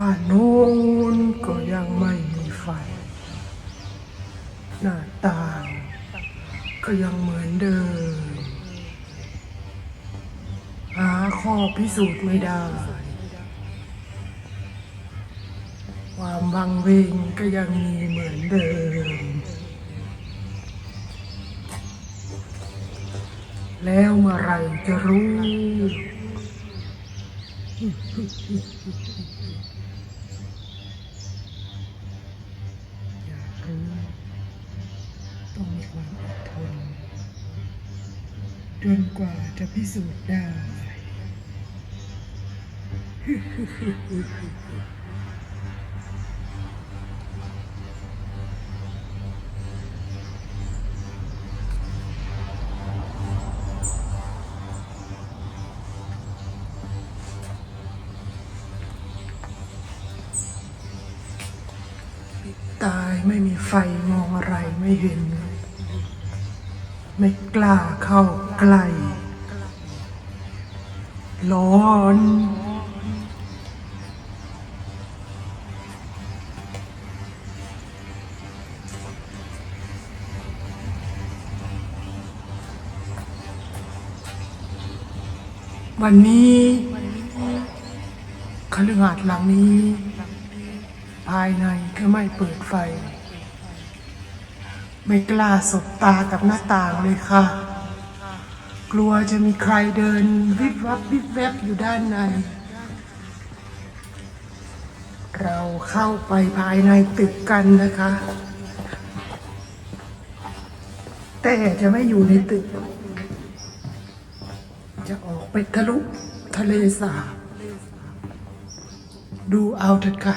บ้านโน้นก็ยังไม่มีไฟ หน้าต่างก็ยังเหมือนเดิม หาข้อพิสูจน์ไม่ได้ ความวังเวงก็ยังมีเหมือนเดิม แล้วเมื่อไรจะรู้ อยากรู้ต้องมีความอดทนจนกว่าจะพิสูจน์ได้ ตายไม่มีไฟมองอะไรไม่เห็น ไม่กล้าเข้าใกล้ร้อนวันนี้คฤหาสน์หลังนี้ ภายในก็ไม่เปิดไฟ ไม่กล้าสบตากับหน้าต่างเลยค่ะ กลัวจะมีใครเดินวิบวับวิบแวบอยู่ด้านใน เราเข้าไปภายในตึกกันนะคะ แต่จะไม่อยู่ในตึก จะออกไปทะลุทะเลสาบดูเอาเถอะค่ะ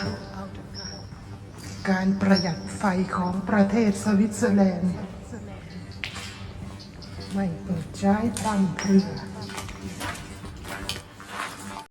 การประหยัดไฟของประเทศสวิตเซอร์แลนด์ ไม่เปิดใช้พร่ำเครือ